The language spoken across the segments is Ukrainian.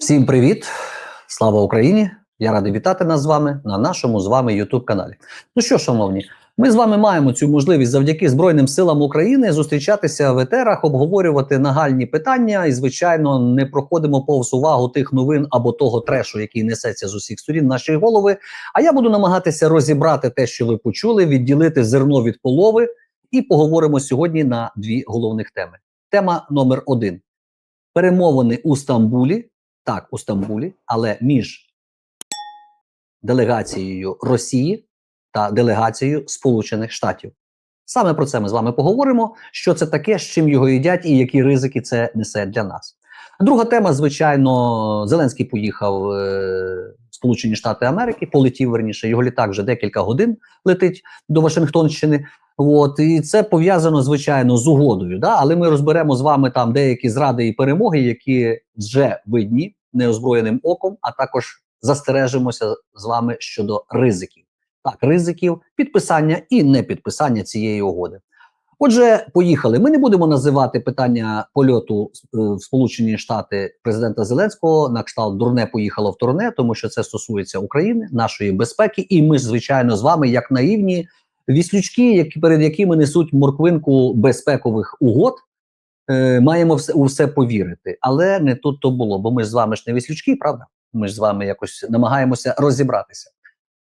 Всім привіт! Слава Україні! Я радий вітати нас з вами на нашому з вами youtube каналі. Ну що, шановні, ми з вами маємо цю можливість завдяки Збройним силам України зустрічатися в етерах, обговорювати нагальні питання і, звичайно, не проходимо повз увагу тих новин або того трешу, який несеться з усіх сторін нашої голови. А я буду намагатися розібрати те, що ви почули, відділити зерно від полови, і поговоримо сьогодні на дві головних теми. Тема номер один: перемовини у Стамбулі так, у Стамбулі, але між делегацією Росії та делегацією Сполучених Штатів. Саме про це ми з вами поговоримо. Що це таке, з чим його їдять і які ризики це несе для нас. Друга тема, звичайно, Зеленський поїхав е, в Сполучені Штати Америки, полетів верніше. Його літак вже декілька годин летить до Вашингтонщини. От і це пов'язано звичайно з угодою. Да? Але ми розберемо з вами там деякі зради і перемоги, які вже видні неозброєним оком, а також застережимося з вами щодо ризиків. Так, ризиків підписання і непідписання цієї угоди. Отже, поїхали. Ми не будемо називати питання польоту е, в Сполучені Штати президента Зеленського на кшталт дурне поїхало в турне, тому що це стосується України, нашої безпеки, і ми, звичайно, з вами, як наївні віслючки, які перед якими несуть морквинку безпекових угод, е, маємо все, у все повірити. Але не тут то було, бо ми ж з вами ж не віслючки, правда? Ми ж з вами якось намагаємося розібратися.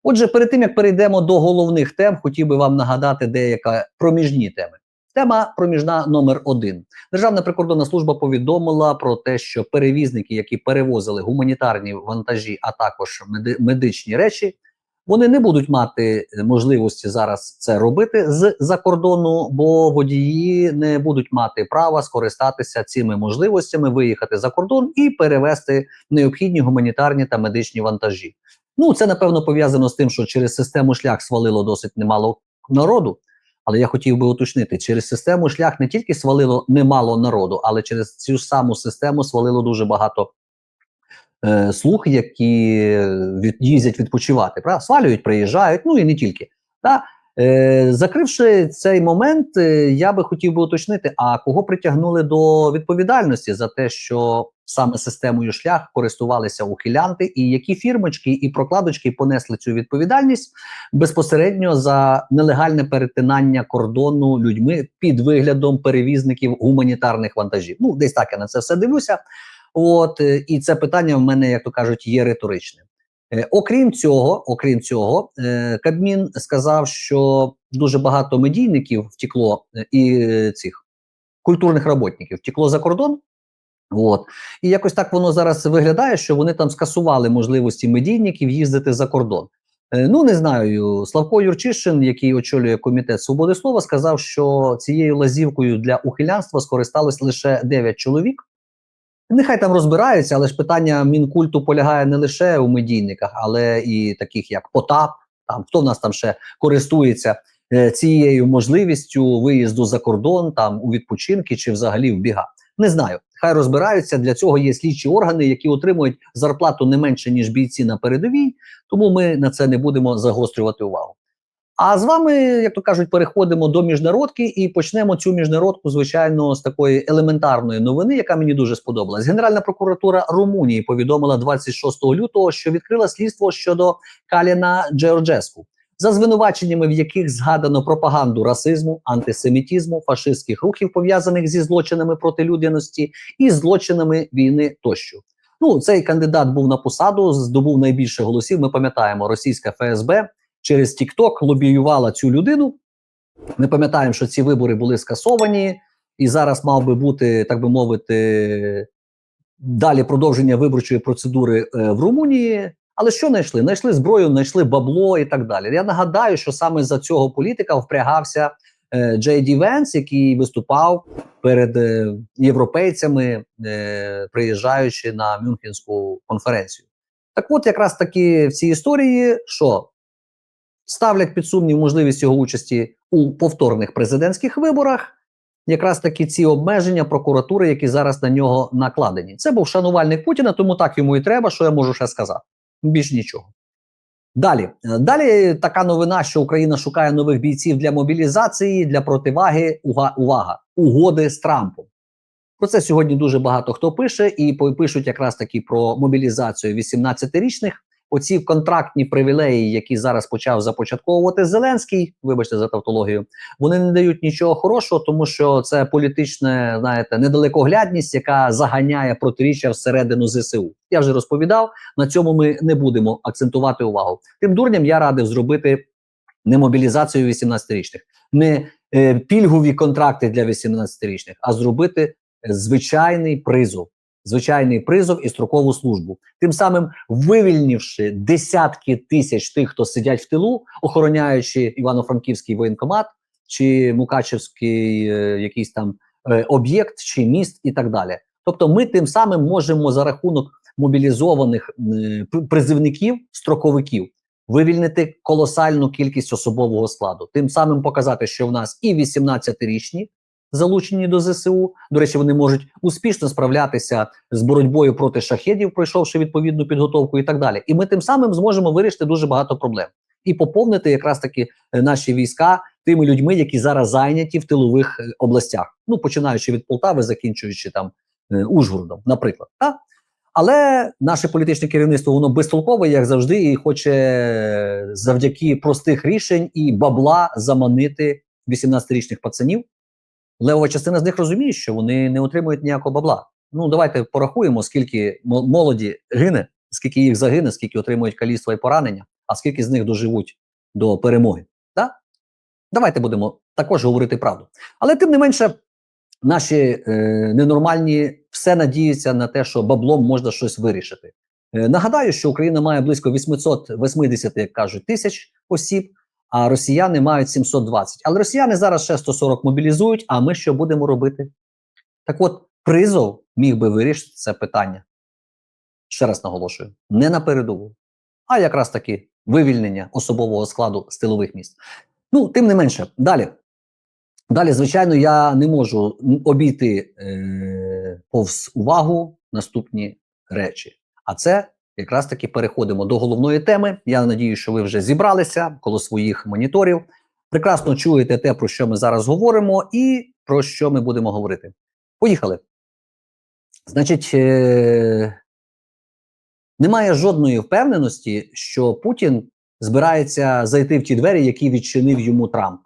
Отже, перед тим як перейдемо до головних тем, хотів би вам нагадати деяка проміжні теми. Тема проміжна номер один. Державна прикордонна служба повідомила про те, що перевізники, які перевозили гуманітарні вантажі, а також медичні речі, вони не будуть мати можливості зараз це робити з-за кордону, бо водії не будуть мати права скористатися цими можливостями, виїхати за кордон і перевести необхідні гуманітарні та медичні вантажі. Ну це напевно пов'язано з тим, що через систему шлях свалило досить немало народу. Але я хотів би уточнити, через систему шлях не тільки свалило немало народу, але через цю саму систему свалило дуже багато е, слуг, які від, їздять відпочивати. Правда? Свалюють, приїжджають, ну і не тільки. Та? Е, закривши цей момент, е, я би хотів би уточнити, а кого притягнули до відповідальності за те, що саме системою шлях користувалися ухилянти, і які фірмочки і прокладочки понесли цю відповідальність безпосередньо за нелегальне перетинання кордону людьми під виглядом перевізників гуманітарних вантажів. Ну, десь так я на це все дивлюся. От е, і це питання в мене, як то кажуть, є риторичним. Е, окрім цього, окрім цього, е, Кабмін сказав, що дуже багато медійників втекло і цих культурних роботників втекло за кордон. От і якось так воно зараз виглядає, що вони там скасували можливості медійників їздити за кордон. Ну не знаю, Славко Юрчишин, який очолює комітет свободи слова, сказав, що цією лазівкою для ухилянства скористалось лише 9 чоловік. Нехай там розбираються, але ж питання мінкульту полягає не лише у медійниках, але і таких як Потап. Там хто в нас там ще користується е, цією можливістю виїзду за кордон, там у відпочинки чи взагалі в біга. Не знаю. Хай розбираються. Для цього є слідчі органи, які отримують зарплату не менше ніж бійці на передовій. Тому ми на це не будемо загострювати увагу. А з вами, як то кажуть, переходимо до міжнародки і почнемо цю міжнародку, звичайно, з такої елементарної новини, яка мені дуже сподобалась. Генеральна прокуратура Румунії повідомила 26 лютого, що відкрила слідство щодо Каліна Джеорджеску, за звинуваченнями, в яких згадано пропаганду расизму, антисемітізму, фашистських рухів, пов'язаних зі злочинами проти людяності і злочинами війни тощо. Ну, цей кандидат був на посаду, здобув найбільше голосів. Ми пам'ятаємо, російська ФСБ через TikTok лобіювала цю людину. Ми пам'ятаємо, що ці вибори були скасовані, і зараз мав би бути, так би мовити, далі продовження виборчої процедури е, в Румунії. Але що знайшли? Знайшли зброю, знайшли бабло і так далі. Я нагадаю, що саме за цього політика впрягався е, Джей Ді Венс, який виступав перед е, європейцями, приїжджаючи на Мюнхенську конференцію. Так от, якраз таки в цій історії, що ставлять під сумнів можливість його участі у повторних президентських виборах. Якраз таки ці обмеження прокуратури, які зараз на нього накладені. Це був шанувальник Путіна, тому так йому і треба, що я можу ще сказати. Більш нічого. Далі, Е, далі така новина, що Україна шукає нових бійців для мобілізації, для противаги. Уга, увага, угоди з Трампом. Про це сьогодні дуже багато хто пише, і пишуть якраз таки про мобілізацію 18-річних. Оці контрактні привілеї, які зараз почав започатковувати Зеленський, вибачте за тавтологію, вони не дають нічого хорошого, тому що це політична, знаєте, недалекоглядність, яка заганяє протиріччя всередину ЗСУ. Я вже розповідав. На цьому ми не будемо акцентувати увагу. Тим дурням я радив зробити не мобілізацію 18-річних, не е, пільгові контракти для 18-річних, а зробити е, звичайний призов. Звичайний призов і строкову службу, тим самим вивільнивши десятки тисяч тих, хто сидять в тилу, охороняючи Івано-Франківський воєнкомат чи Мукачевський е, якийсь там е, об'єкт чи міст, і так далі. Тобто, ми тим самим можемо за рахунок мобілізованих е, призивників, строковиків вивільнити колосальну кількість особового складу, тим самим показати, що в нас і 18-річні залучені до ЗСУ. До речі, вони можуть успішно справлятися з боротьбою проти шахедів, пройшовши відповідну підготовку і так далі. І ми тим самим зможемо вирішити дуже багато проблем і поповнити якраз таки е, наші війська тими людьми, які зараз зайняті в тилових е, областях. Ну починаючи від Полтави, закінчуючи там е, Ужгородом, наприклад. Так? Але наше політичне керівництво воно безтолкове, як завжди, і хоче завдяки простих рішень і бабла заманити 18-річних пацанів. Левова частина з них розуміє, що вони не отримують ніякого бабла. Ну давайте порахуємо, скільки молоді гине, скільки їх загине, скільки отримують каліцтва і поранення, а скільки з них доживуть до перемоги. Так? Давайте будемо також говорити правду. Але тим не менше, наші е, ненормальні все надіються на те, що баблом можна щось вирішити. Е, нагадаю, що Україна має близько 880, як кажуть, тисяч осіб, а росіяни мають 720. Але росіяни зараз ще 140 мобілізують. А ми що будемо робити? Так от, призов міг би вирішити це питання. Ще раз наголошую: не на передову, а якраз таки вивільнення особового складу з міст. Ну, тим не менше, далі. Далі, звичайно, я не можу обійти е, повз увагу наступні речі. А це якраз таки переходимо до головної теми. Я надію, що ви вже зібралися коло своїх моніторів. Прекрасно чуєте те, про що ми зараз говоримо, і про що ми будемо говорити. Поїхали. Значить, е, немає жодної впевненості, що Путін збирається зайти в ті двері, які відчинив йому Трамп.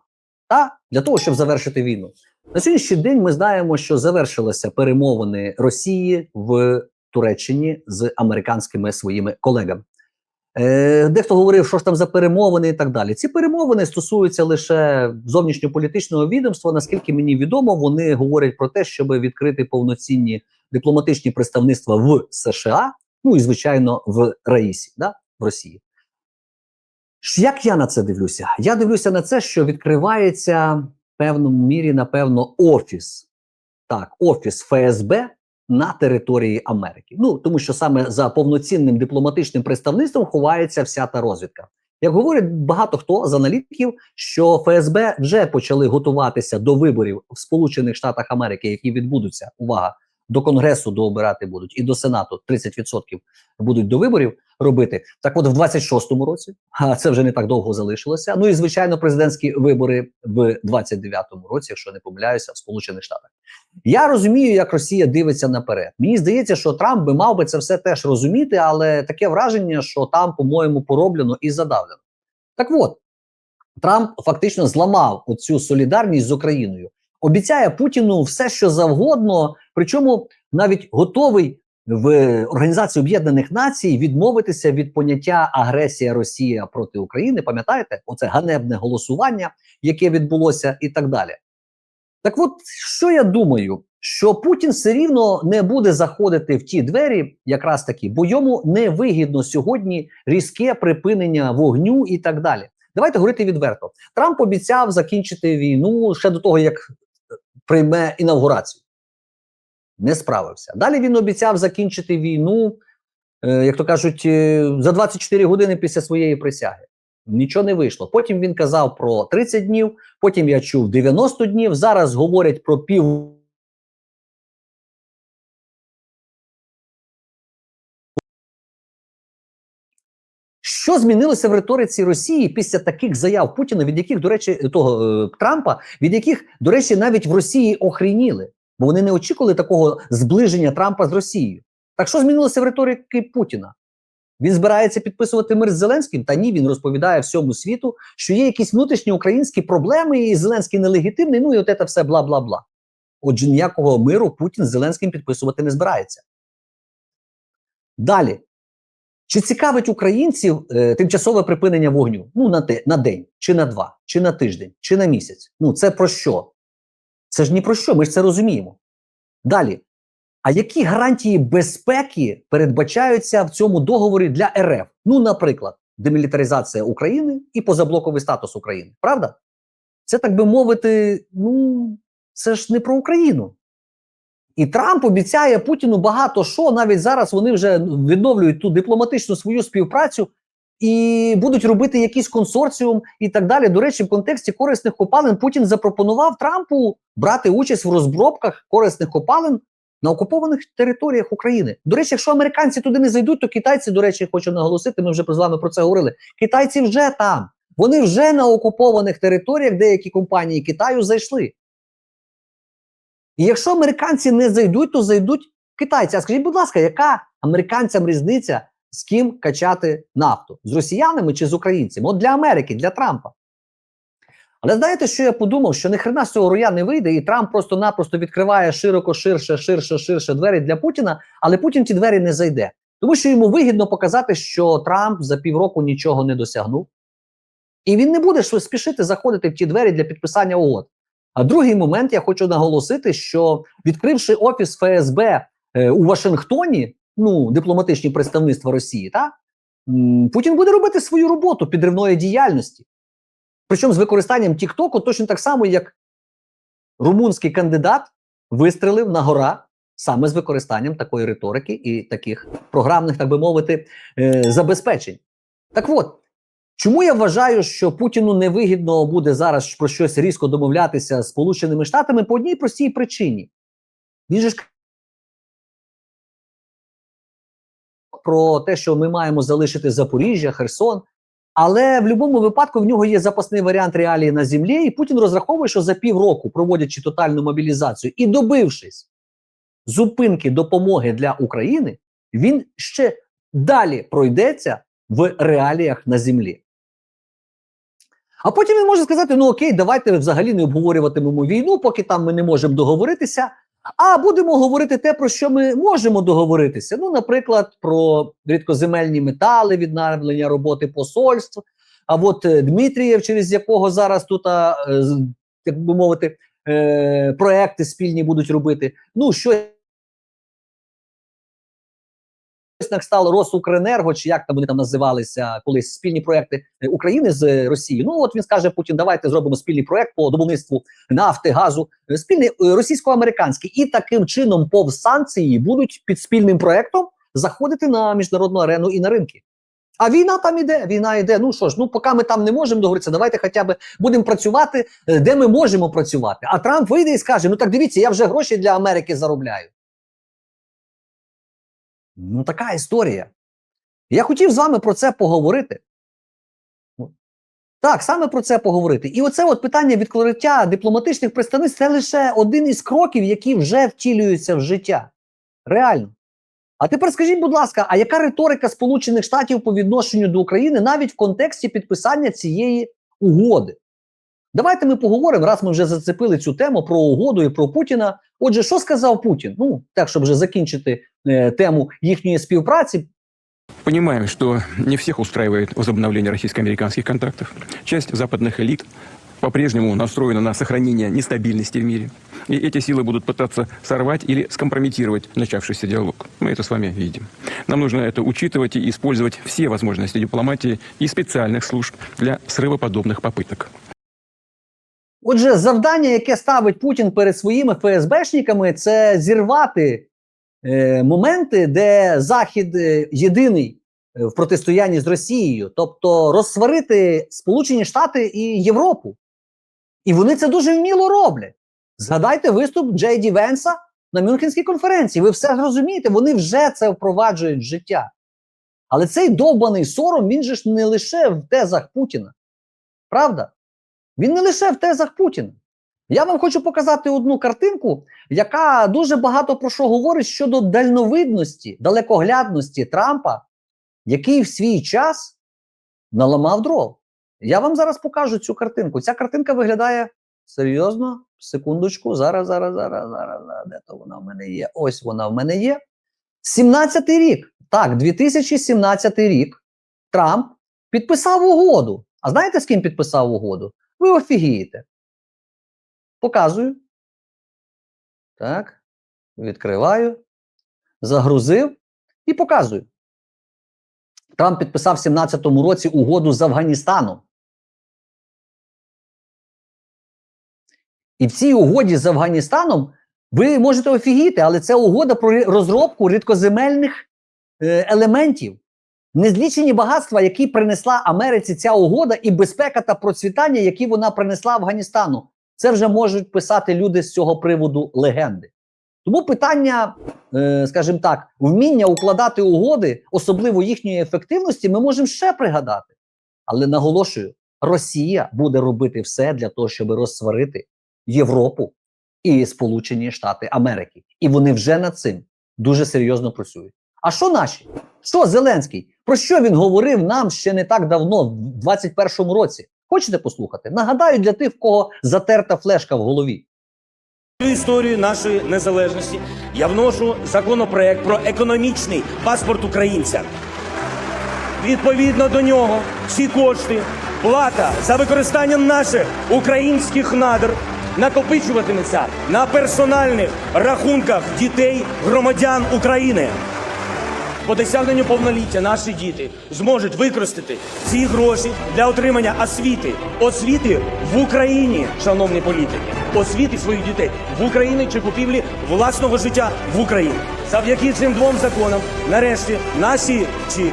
Та для того, щоб завершити війну. На сьогоднішній день ми знаємо, що завершилися перемовини Росії в Туреччині з американськими своїми колегами. Е, дехто говорив, що ж там за перемовини і так далі. Ці перемовини стосуються лише зовнішньополітичного відомства. Наскільки мені відомо, вони говорять про те, щоб відкрити повноцінні дипломатичні представництва в США, ну і звичайно в Раїсі, да, в Росії. Як я на це дивлюся? Я дивлюся на це, що відкривається в певному мірі, напевно, офіс. Так, офіс ФСБ на території Америки. Ну тому що саме за повноцінним дипломатичним представництвом ховається вся та розвідка. Як говорить багато хто з аналітиків, що ФСБ вже почали готуватися до виборів в Сполучених Штатах Америки, які відбудуться. Увага! До Конгресу дообирати будуть і до Сенату 30% будуть до виборів робити. Так, от в 26-му році, а це вже не так довго залишилося. Ну і звичайно, президентські вибори в 29-му році, якщо не помиляюся, в Сполучених Штатах. Я розумію, як Росія дивиться наперед. Мені здається, що Трамп би мав би це все теж розуміти, але таке враження, що там, по-моєму, пороблено і задавлено. Так от, Трамп фактично зламав оцю солідарність з Україною. Обіцяє Путіну все, що завгодно, причому навіть готовий в Організації Об'єднаних Націй відмовитися від поняття агресія Росія проти України. Пам'ятаєте, оце ганебне голосування, яке відбулося, і так далі. Так от, що я думаю, що Путін все рівно не буде заходити в ті двері, якраз таки, бо йому не вигідно сьогодні різке припинення вогню і так далі. Давайте говорити відверто. Трамп обіцяв закінчити війну ще до того, як прийме інавгурацію. Не справився. Далі він обіцяв закінчити війну, е, як то кажуть, е, за 24 години після своєї присяги. Нічого не вийшло. Потім він казав про 30 днів, потім я чув 90 днів. Зараз говорять про пів. Що змінилося в риториці Росії після таких заяв Путіна, від яких, до речі, того е, Трампа, від яких, до речі, навіть в Росії охрініли. бо вони не очікували такого зближення Трампа з Росією. Так що змінилося в риторики Путіна? Він збирається підписувати мир з Зеленським? Та ні, він розповідає всьому світу, що є якісь внутрішні українські проблеми, і Зеленський нелегітимний. Ну і от це все бла бла бла. Отже, ніякого миру Путін з Зеленським підписувати не збирається. Далі. Чи цікавить українців е, тимчасове припинення вогню? Ну, на, те, на день, чи на два, чи на тиждень, чи на місяць? Ну, це про що? Це ж ні про що, ми ж це розуміємо. Далі. А які гарантії безпеки передбачаються в цьому договорі для РФ? Ну, наприклад, демілітаризація України і позаблоковий статус України. Правда? Це так би мовити, ну, це ж не про Україну. І Трамп обіцяє Путіну багато що. Навіть зараз вони вже відновлюють ту дипломатичну свою співпрацю і будуть робити якийсь консорціум і так далі. До речі, в контексті корисних копалин Путін запропонував Трампу брати участь в розробках корисних копалин на окупованих територіях України. До речі, якщо американці туди не зайдуть, то китайці, до речі, хочу наголосити. Ми вже з вами про це говорили. Китайці вже там, вони вже на окупованих територіях, деякі компанії Китаю зайшли. І якщо американці не зайдуть, то зайдуть китайці. А скажіть, будь ласка, яка американцям різниця з ким качати нафту? З росіянами чи з українцями? От для Америки, для Трампа. Але знаєте, що я подумав? Що ніхрена з цього руя не вийде, і Трамп просто-напросто відкриває широко, ширше, ширше, ширше двері для Путіна, але Путін ті двері не зайде. Тому що йому вигідно показати, що Трамп за півроку нічого не досягнув. І він не буде спішити заходити в ті двері для підписання угод. А другий момент я хочу наголосити, що відкривши офіс ФСБ е, у Вашингтоні, ну дипломатичні представництва Росії, та Путін буде робити свою роботу підривної діяльності. Причому з використанням Тіктоку точно так само, як румунський кандидат вистрелив на гора саме з використанням такої риторики і таких програмних, так би мовити, е, забезпечень. Так от. Чому я вважаю, що Путіну невигідно буде зараз про щось різко домовлятися з Сполученими Штатами по одній простій причині? Він же ж про те, що ми маємо залишити Запоріжжя, Херсон. Але в будь-якому випадку в нього є запасний варіант реалії на землі, і Путін розраховує, що за півроку, проводячи тотальну мобілізацію і добившись зупинки допомоги для України, він ще далі пройдеться в реаліях на землі. А потім він може сказати: ну окей, давайте взагалі не обговорюватимемо війну, поки там ми не можемо договоритися. А будемо говорити те, про що ми можемо договоритися. Ну, наприклад, про рідкоземельні метали, відновлення роботи посольств. А от е, Дмитрієв, через якого зараз тут, е, як би мовити, е, проекти спільні будуть робити. Ну, що на кшталт Росукренерго, чи як там вони там називалися колись спільні проекти України з Росією. Ну от він скаже Путін, давайте зробимо спільний проект по добувництву нафти, газу, спільний російсько-американський, і таким чином повз санкції будуть під спільним проектом заходити на міжнародну арену і на ринки. А війна там іде, війна йде. Ну що ж, ну поки ми там не можемо договоритися, давайте хоча б будемо працювати, де ми можемо працювати. А Трамп вийде і скаже: Ну так дивіться, я вже гроші для Америки заробляю. Ну, така історія. Я хотів з вами про це поговорити. Так, саме про це поговорити. І оце от питання відкриття дипломатичних представництв це лише один із кроків, які вже втілюються в життя. Реально. А тепер скажіть, будь ласка, а яка риторика Сполучених Штатів по відношенню до України навіть в контексті підписання цієї угоди? Давайте ми поговоримо, раз ми вже зацепили цю тему про угоду і про Путіна. Отже, що сказав Путін? Ну, так, щоб вже закінчити е, тему їхньої співпраці. Понимаем, что не всех устраивает возобновление российско-американских контактов. Часть западных элит по-прежнему настроена на сохранение нестабильности в мире. И эти силы будут пытаться сорвать или скомпрометировать начавшийся диалог. Мы это с вами видим. Нам нужно это учитывать и использовать все возможности дипломатии и специальных служб для срыва подобных попыток. Отже, завдання, яке ставить Путін перед своїми ФСБшниками, це зірвати е, моменти, де Захід е, єдиний е, в протистоянні з Росією, тобто розсварити Сполучені Штати і Європу. І вони це дуже вміло роблять. Згадайте виступ Джей Ді Венса на Мюнхенській конференції. Ви все зрозумієте, вони вже це впроваджують в життя. Але цей довбаний сором він же ж не лише в тезах Путіна. Правда? Він не лише в тезах Путіна. Я вам хочу показати одну картинку, яка дуже багато про що говорить щодо дальновидності, далекоглядності Трампа, який в свій час наламав дров. Я вам зараз покажу цю картинку. Ця картинка виглядає серйозно. Секундочку, зараз, зараз, зараз, зараз, зараз. Де то вона в мене є? Ось вона в мене є. 17-й рік. Так, 2017 рік. Трамп підписав угоду. А знаєте, з ким підписав угоду? Ви офігієте. Показую. Так. Відкриваю. Загрузив і показую. Трамп підписав в 17-му році угоду з Афганістаном. І в цій угоді з Афганістаном ви можете офігіти, але це угода про розробку рідкоземельних е, елементів. Незлічені багатства, які принесла Америці ця угода, і безпека та процвітання, які вона принесла Афганістану. Це вже можуть писати люди з цього приводу легенди. Тому питання, е, скажімо так, вміння укладати угоди, особливо їхньої ефективності, ми можемо ще пригадати. Але наголошую, Росія буде робити все для того, щоб розсварити Європу і Сполучені Штати Америки. І вони вже над цим дуже серйозно працюють. А що наші? Що Зеленський? Про що він говорив нам ще не так давно, в 21-му році? Хочете послухати? Нагадаю для тих, в кого затерта флешка в голові. Історію нашої незалежності я вношу законопроект про економічний паспорт українця. Відповідно до нього, всі кошти, плата за використання наших українських надр накопичуватиметься на персональних рахунках дітей громадян України. По досягненню повноліття наші діти зможуть використати ці гроші для отримання освіти. Освіти в Україні, шановні політики, освіти своїх дітей в Україні чи купівлі власного життя в Україні. Завдяки цим двом законам, нарешті, наші чи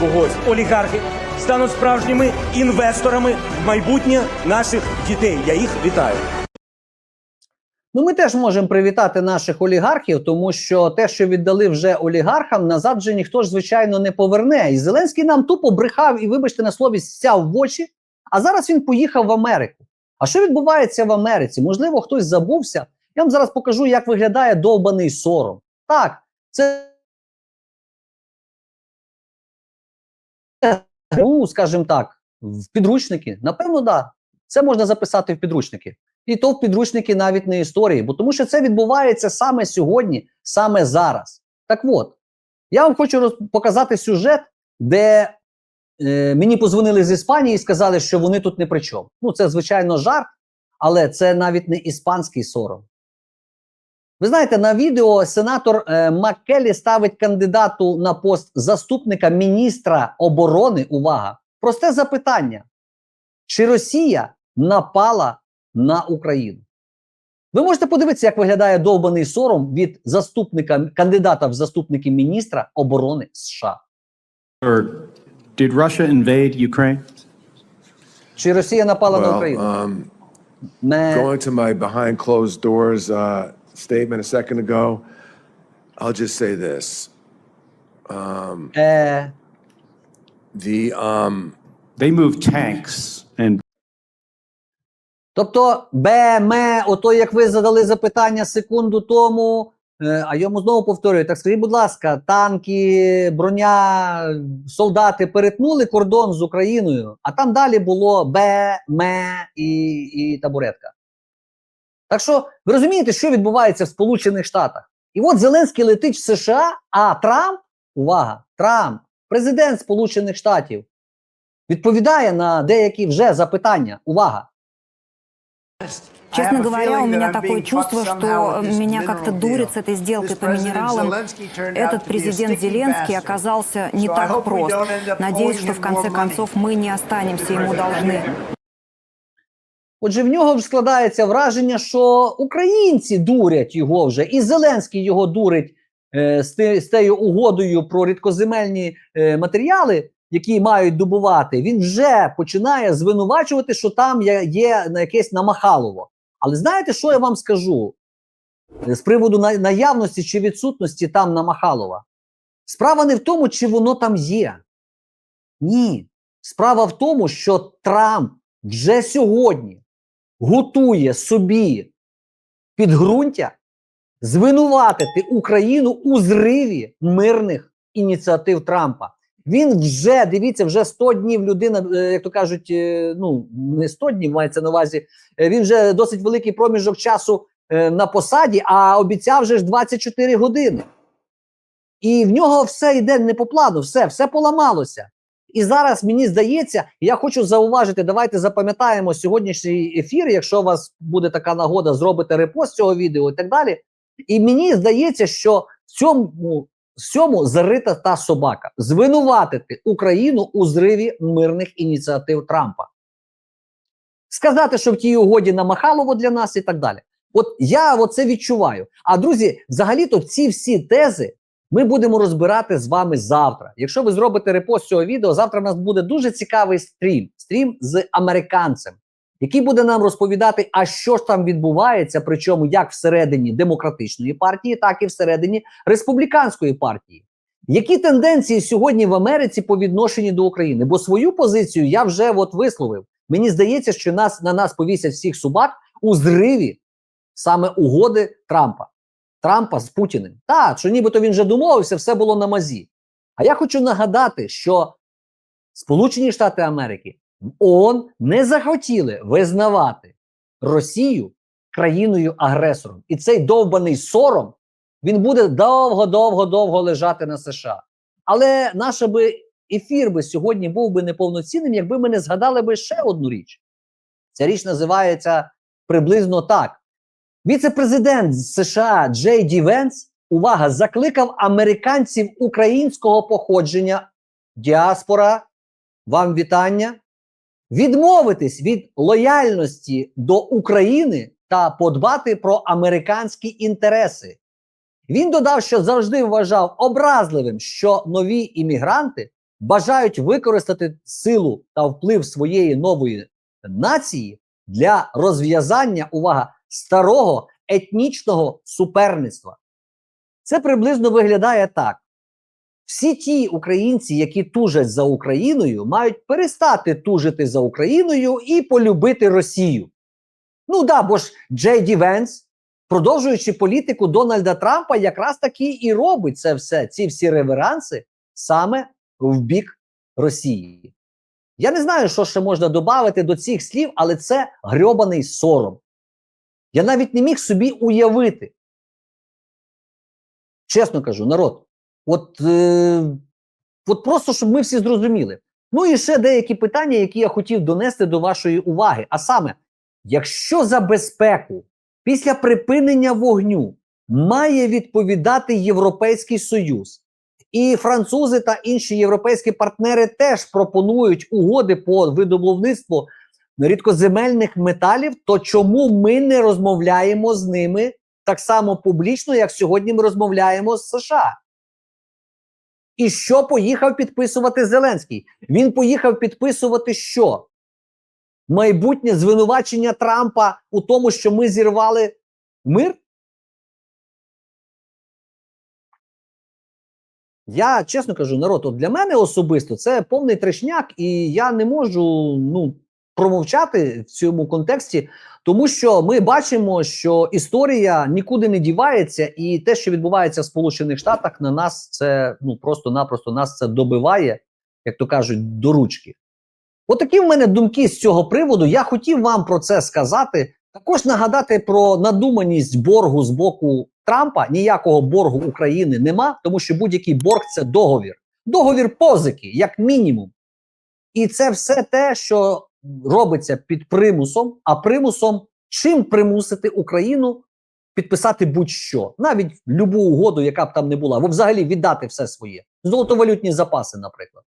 когось олігархи стануть справжніми інвесторами в майбутнє наших дітей. Я їх вітаю. Ну, ми теж можемо привітати наших олігархів, тому що те, що віддали вже олігархам, назад вже ніхто ж, звичайно, не поверне. І Зеленський нам тупо брехав і, вибачте на слові, сяв в очі. А зараз він поїхав в Америку. А що відбувається в Америці? Можливо, хтось забувся. Я вам зараз покажу, як виглядає довбаний сором. Так, це. Ну, скажімо так, в підручники. Напевно, так. Да. Це можна записати в підручники. І то в підручники навіть не історії, бо тому що це відбувається саме сьогодні, саме зараз. Так от, я вам хочу показати сюжет, де е, мені позвонили з Іспанії і сказали, що вони тут не при чому. Ну, це звичайно жарт, але це навіть не іспанський сором. Ви знаєте, на відео сенатор е, Маккелі ставить кандидату на пост заступника міністра оборони. Увага! Просте запитання: чи Росія напала на Україну? Ви можете подивитися, як виглядає довбаний сором від заступника кандидата в заступники міністра оборони США. Or did Russia invade Ukraine? Чи Росія напала на Україну? um, going to my behind closed doors uh, statement a second ago, I'll just say this: е, the um, They moved tanks and Тобто, БМ, ото як ви задали запитання секунду тому, е, а йому знову повторюю, так скажіть, будь ласка, танки, броня, солдати перетнули кордон з Україною, а там далі було БМ і, і табуретка. Так що ви розумієте, що відбувається в Сполучених Штатах? І от Зеленський летить в США, а Трамп, увага, Трамп, президент Сполучених Штатів, відповідає на деякі вже запитання. Увага! Честно говоря, у меня такое чувство, что меня как-то дурит с этой сделкой по минералам. Этот президент Зеленский оказался не так прост. Надеюсь, что в конце концов мы не останемся ему должны. Отже, в нього ж складається враження, що українці дурять його вже, і Зеленський його дурить е, з, те, з тею угодою про рідкоземельні е, матеріали, які мають добувати. Він вже починає звинувачувати, що там є, на якесь намахалово. Але знаєте, що я вам скажу з приводу на- наявності чи відсутності там намахалова? Справа не в тому, чи воно там є. Ні. Справа в тому, що Трамп вже сьогодні готує собі підґрунтя звинуватити Україну у зриві мирних ініціатив Трампа. Він вже дивіться, вже 100 днів людина, е, як то кажуть, е, ну не 100 днів мається на увазі. е, Він вже досить великий проміжок часу на посаді, а обіцяв вже ж 24 години. І в нього все йде не по плану, все, все поламалося. І зараз мені здається, я хочу зауважити, давайте запам'ятаємо сьогоднішній ефір, якщо у вас буде така нагода, зробите репост цього відео і так далі. І мені здається, що в цьому, в цьому зарита та собака звинуватити Україну у зриві мирних ініціатив Трампа. Сказати, що в тій угоді намахалово для нас і так далі. От я оце відчуваю. А друзі, взагалі-то ці всі тези ми будемо розбирати з вами завтра. Якщо ви зробите репост цього відео, завтра в нас буде дуже цікавий стрім. Стрім з американцем, який буде нам розповідати, а що ж там відбувається, причому як всередині демократичної партії, так і всередині республіканської партії. Які тенденції сьогодні в Америці по відношенню до України? Бо свою позицію я вже от висловив. Мені здається, що нас на нас повісять всіх собак у зриві саме угоди Трампа. Трампа з Путіним. Так, що нібито він вже домовився, все було на мазі. А я хочу нагадати, що Сполучені Штати Америки ООН не захотіли визнавати Росію країною-агресором. І цей довбаний сором він буде довго-довго-довго лежати на США. Але наш би ефір би сьогодні був би неповноцінним, якби ми не згадали би ще одну річ. Ця річ називається приблизно так. Віце-президент США Джей Ді Венс, увага, закликав американців українського походження, діаспора, вам вітання, відмовитись від лояльності до України та подбати про американські інтереси. Він додав, що завжди вважав образливим, що нові іммігранти бажають використати силу та вплив своєї нової нації для розв'язання, увага, старого етнічного суперництва. Це приблизно виглядає так. Всі ті українці, які тужать за Україною, мають перестати тужити за Україною і полюбити Росію. Ну да, бо ж Джей Ді Венс, продовжуючи політику Дональда Трампа, якраз таки і робить це все, ці всі реверанси саме в бік Росії. Я не знаю, що ще можна додати до цих слів, але це грьобаний сором. Я навіть не міг собі уявити. Чесно кажу, народ. От, е, от просто щоб ми всі зрозуміли. Ну і ще деякі питання, які я хотів донести до вашої уваги. А саме, якщо за безпеку після припинення вогню має відповідати Європейський Союз, і французи та інші європейські партнери теж пропонують угоди по видобувництву рідкоземельних металів, то чому ми не розмовляємо з ними так само публічно, як сьогодні ми розмовляємо з США? І що поїхав підписувати Зеленський? Він поїхав підписувати що? Майбутнє звинувачення Трампа у тому, що ми зірвали мир? Я чесно кажу, народ, от для мене особисто це повний трешняк, і я не можу ну, промовчати в цьому контексті, тому що ми бачимо, що історія нікуди не дівається, і те, що відбувається в Сполучених Штатах, на нас це ну просто-напросто нас це добиває, як то кажуть, до ручки. Отакі в мене думки з цього приводу. Я хотів вам про це сказати. Також нагадати про надуманість боргу з боку Трампа. Ніякого боргу України нема, тому що будь-який борг це договір. Договір позики, як мінімум. І це все те, що робиться під примусом, а примусом чим примусити Україну підписати будь-що, навіть любу угоду, яка б там не була, або взагалі віддати все своє. Золотовалютні запаси, наприклад.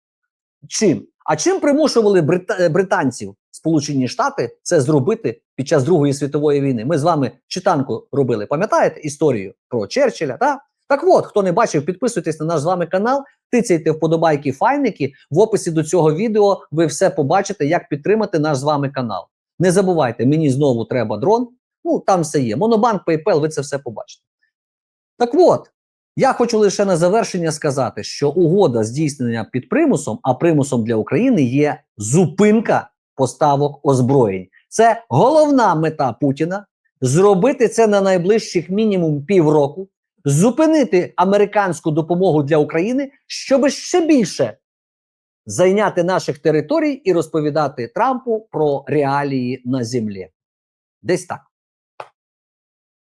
Чим? А чим примушували брита- британців Сполучені Штати це зробити під час Другої світової війни? Ми з вами читанку робили. Пам'ятаєте історію про Черчилля? Так? Так от, хто не бачив, підписуйтесь на наш з вами канал, тицяйте вподобайки файники. В описі до цього відео ви все побачите, як підтримати наш з вами канал. Не забувайте, мені знову треба дрон. Ну, там все є. Монобанк, PayPal, ви це все побачите. Так от, я хочу лише на завершення сказати, що угода здійснення під примусом, а примусом для України є зупинка поставок озброєнь. Це головна мета Путіна зробити це на найближчих мінімум півроку, зупинити американську допомогу для України, щоб ще більше зайняти наших територій і розповідати Трампу про реалії на землі. Десь так.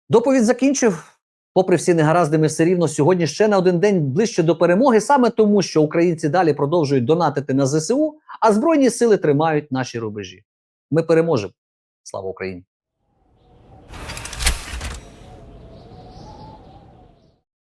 Доповідь закінчив. Попри всі негаразди, ми все рівно сьогодні ще на один день ближче до перемоги, саме тому, що українці далі продовжують донатити на ЗСУ, а Збройні сили тримають наші рубежі. Ми переможемо. Слава Україні!